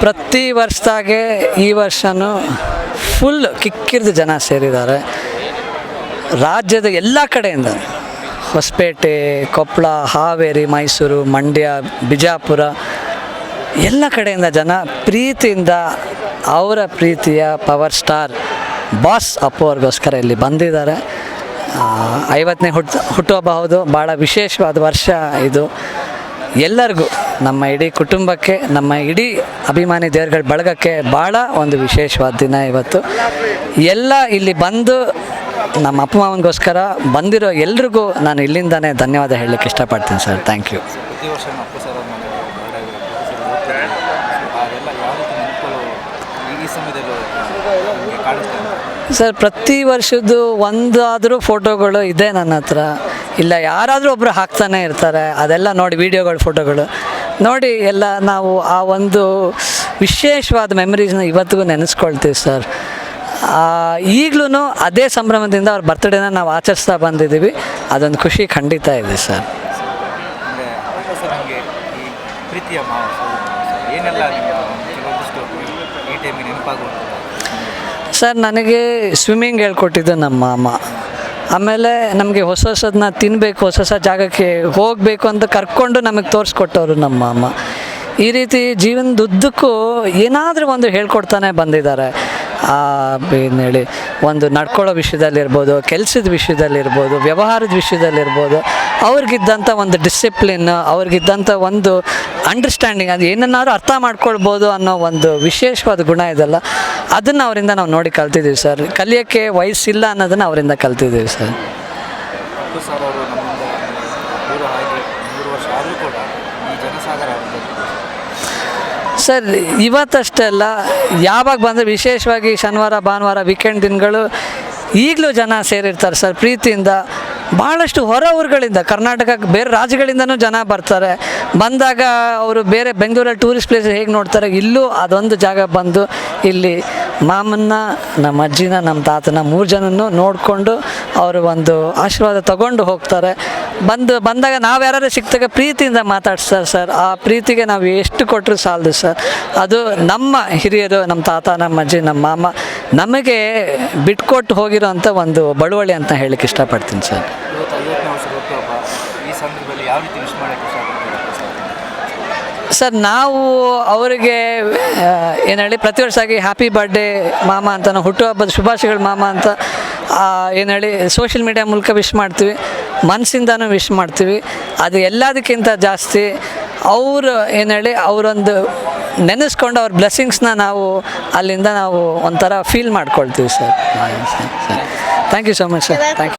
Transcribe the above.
ಪ್ರತಿ ವರ್ಷದಾಗೆ ಈ ವರ್ಷನೂ ಫುಲ್ ಕಿಕ್ಕಿರಿದು ಜನ ಸೇರಿದ್ದಾರೆ. ರಾಜ್ಯದ ಎಲ್ಲ ಕಡೆಯಿಂದ ಹೊಸಪೇಟೆ ಕೊಪ್ಪಳ ಹಾವೇರಿ, ಮೈಸೂರು, ಮಂಡ್ಯ, ಬಿಜಾಪುರ ಎಲ್ಲ ಕಡೆಯಿಂದ ಜನ ಪ್ರೀತಿಯಿಂದ ಅವರ ಪ್ರೀತಿಯ ಪವರ್ ಸ್ಟಾರ್ ಬಾಸ್ ಅಪ್ಪು ಅವ್ರಿಗೋಸ್ಕರ ಇಲ್ಲಿ ಬಂದಿದ್ದಾರೆ. ಐವತ್ತನೇ ಹುಟ್ಟು ಹುಟ್ಟುಹಬ್ಬ ಭಾಳ ವಿಶೇಷವಾದ ವರ್ಷ ಇದು. ಎಲ್ಲರಿಗೂ ನಮ್ಮ ಇಡೀ ಕುಟುಂಬಕ್ಕೆ ನಮ್ಮ ಇಡೀ ಅಭಿಮಾನಿ ದೇವರುಗಳ ಬಳಗಕ್ಕೆ ಭಾಳ ಒಂದು ವಿಶೇಷವಾದ ದಿನ ಇವತ್ತು. ಎಲ್ಲ ಇಲ್ಲಿ ಬಂದು ನಮ್ಮ ಅಪ್ಪ ಮಾವನಿಗೋಸ್ಕರ ಬಂದಿರೋ ಎಲ್ರಿಗೂ ನಾನು ಇಲ್ಲಿಂದಾನೇ ಧನ್ಯವಾದ ಹೇಳಲಿಕ್ಕೆ ಇಷ್ಟಪಡ್ತೀನಿ ಸರ್. ಥ್ಯಾಂಕ್ ಯು ಸರ್ ಪ್ರತಿ ವರ್ಷದ್ದು ಒಂದಾದರೂ ಫೋಟೋಗಳು ಇದೆ ನನ್ನ ಹತ್ರ. ಇಲ್ಲ ಯಾರಾದರೂ ಒಬ್ಬರು ಹಾಕ್ತಾನೆ ಇರ್ತಾರೆ. ಅದೆಲ್ಲ ನೋಡಿ ವೀಡಿಯೋಗಳು ಫೋಟೋಗಳು. ನೋಡಿ ಎಲ್ಲ ನಾವು ಆ ಒಂದು ವಿಶೇಷವಾದ ಮೆಮರೀಸ್ನ ಇವತ್ತಿಗೂ ನೆನೆಸ್ಕೊಳ್ತೀವಿ ಸರ್. ಈಗಲೂ ಅದೇ ಸಂಭ್ರಮದಿಂದ ಅವ್ರ ಬರ್ತ್ಡೇನ ನಾವು ಆಚರಿಸ್ತಾ ಬಂದಿದ್ದೀವಿ. ಅದೊಂದು ಖುಷಿ ಖಂಡಿತ ಇದೆ ಸರ್. ಸರ್? ನನಗೆ ಸ್ವಿಮ್ಮಿಂಗ್ ಹೇಳ್ಕೊಟ್ಟಿದ್ದು ನಮ್ಮ ಮಾಮ. ಆಮೇಲೆ ನಮಗೆ ಹೊಸ ಹೊಸದನ್ನ ತಿನ್ನಬೇಕು ಹೊಸ ಹೊಸ ಜಾಗಕ್ಕೆ ಹೋಗಬೇಕು ಅಂತ ಕರ್ಕೊಂಡು ನಮಗೆ ತೋರಿಸ್ಕೊಟ್ಟವರು ನಮ್ಮ ಅಮ್ಮ. ಈ ರೀತಿ ಜೀವನದುದ್ದಕ್ಕೂ ಏನಾದರೂ ಒಂದು ಹೇಳ್ಕೊಡ್ತಾನೆ ಬಂದಿದ್ದಾರೆ. ಏನು ಹೇಳಿ, ಒಂದು ನಡ್ಕೊಳ್ಳೋ ವಿಷಯದಲ್ಲಿರ್ಬೋದು, ಕೆಲಸದ ವಿಷಯದಲ್ಲಿರ್ಬೋದು, ವ್ಯವಹಾರದ ವಿಷಯದಲ್ಲಿರ್ಬೋದು, ಅವ್ರಿಗಿದ್ದಂಥ ಒಂದು ಡಿಸಿಪ್ಲಿನ್, ಅವ್ರಿಗಿದ್ದಂಥ ಒಂದು ಅಂಡರ್ಸ್ಟ್ಯಾಂಡಿಂಗ್ ಅದು ಏನನ್ನಾದ್ರೂ ಅರ್ಥ ಮಾಡ್ಕೊಳ್ಬೋದು ಅನ್ನೋ ಒಂದು ವಿಶೇಷವಾದ ಗುಣ ಇದೆಲ್ಲ. ಅದನ್ನು ಅವರಿಂದ ನಾವು ನೋಡಿ ಕಲ್ತಿದ್ದೀವಿ ಸರ್. ಕಲಿಯೋಕ್ಕೆ ವಯಸ್ಸಿಲ್ಲ ಅನ್ನೋದನ್ನು ಅವರಿಂದ ಕಲ್ತಿದ್ದೀವಿ ಸರ್. ಸರ್ ಇವತ್ತಷ್ಟೇ ಅಲ್ಲ ಯಾವಾಗ ಬಂದರೆ ವಿಶೇಷವಾಗಿ ಶನಿವಾರ ಭಾನುವಾರ ವೀಕೆಂಡ್ ದಿನಗಳು ಈಗಲೂ ಜನ ಸೇರಿರ್ತಾರೆ ಸರ್ ಪ್ರೀತಿಯಿಂದ. ಭಾಳಷ್ಟು ಹೊರ ಊರುಗಳಿಂದ, ಕರ್ನಾಟಕ ಬೇರೆ ರಾಜ್ಯಗಳಿಂದನೂ ಜನ ಬರ್ತಾರೆ. ಬಂದಾಗ ಅವರು ಬೇರೆ ಬೆಂಗಳೂರಲ್ಲಿ ಟೂರಿಸ್ಟ್ ಪ್ಲೇಸ್ ಹೇಗೆ ನೋಡ್ತಾರೆ, ಇಲ್ಲೂ ಅದೊಂದು ಜಾಗ ಬಂದು ಇಲ್ಲಿ ಮಾಮನ್ನ, ನಮ್ಮ ಅಜ್ಜಿನ, ನಮ್ಮ ತಾತನ ಮೂರು ಜನನೂ ನೋಡಿಕೊಂಡು ಅವರು ಒಂದು ಆಶೀರ್ವಾದ ತಗೊಂಡು ಹೋಗ್ತಾರೆ. ಬಂದು, ಬಂದಾಗ ನಾವು ಯಾರು ಸಿಕ್ತಾಗ ಪ್ರೀತಿಯಿಂದ ಮಾತಾಡ್ಸ್ತಾರೆ ಸರ್. ಆ ಪ್ರೀತಿಗೆ ನಾವು ಎಷ್ಟು ಕೊಟ್ಟರು ಸಾಲದು ಸರ್. ಅದು ನಮ್ಮ ಹಿರಿಯರು, ನಮ್ಮ ತಾತ, ನಮ್ಮ ಅಜ್ಜಿ, ನಮ್ಮ ಮಾಮ ನಮಗೆ ಬಿಟ್ಕೊಟ್ಟು ಹೋಗಿರೋ ಅಂಥ ಒಂದು ಬಳುವಳಿ ಅಂತ ಹೇಳಕ್ಕೆ ಇಷ್ಟಪಡ್ತೀನಿ ಸರ್. ಸರ್, ನಾವು ಅವರಿಗೆ ಏನು ಹೇಳಿ, ಪ್ರತಿ ವರ್ಷ ಆಗಿ ಹ್ಯಾಪಿ ಬರ್ಡೇ ಮಾಮ ಅಂತ, ನಾವು ಹುಟ್ಟುಹಬ್ಬದ ಶುಭಾಶಯಗಳು ಮಾಮ ಅಂತ ಏನು ಹೇಳಿ ಸೋಷಿಯಲ್ ಮೀಡಿಯಾ ಮೂಲಕ ವಿಶ್ ಮಾಡ್ತೀವಿ. ಮನಸ್ಸಿಂದನೂ ವಿಶ್ ಮಾಡ್ತೀವಿ. ಅದು ಎಲ್ಲದಕ್ಕಿಂತ ಜಾಸ್ತಿ, ಅವರು, ಏನು ಹೇಳಿ, ಅವರೊಂದು ನೆನೆಸ್ಕೊಂಡು ಅವ್ರ ಬ್ಲೆಸ್ಸಿಂಗ್ಸ್ನ ನಾವು ಅಲ್ಲಿಂದ ನಾವು ಒಂಥರ ಫೀಲ್ ಮಾಡ್ಕೊಳ್ತೀವಿ sir thank you so much sir thank you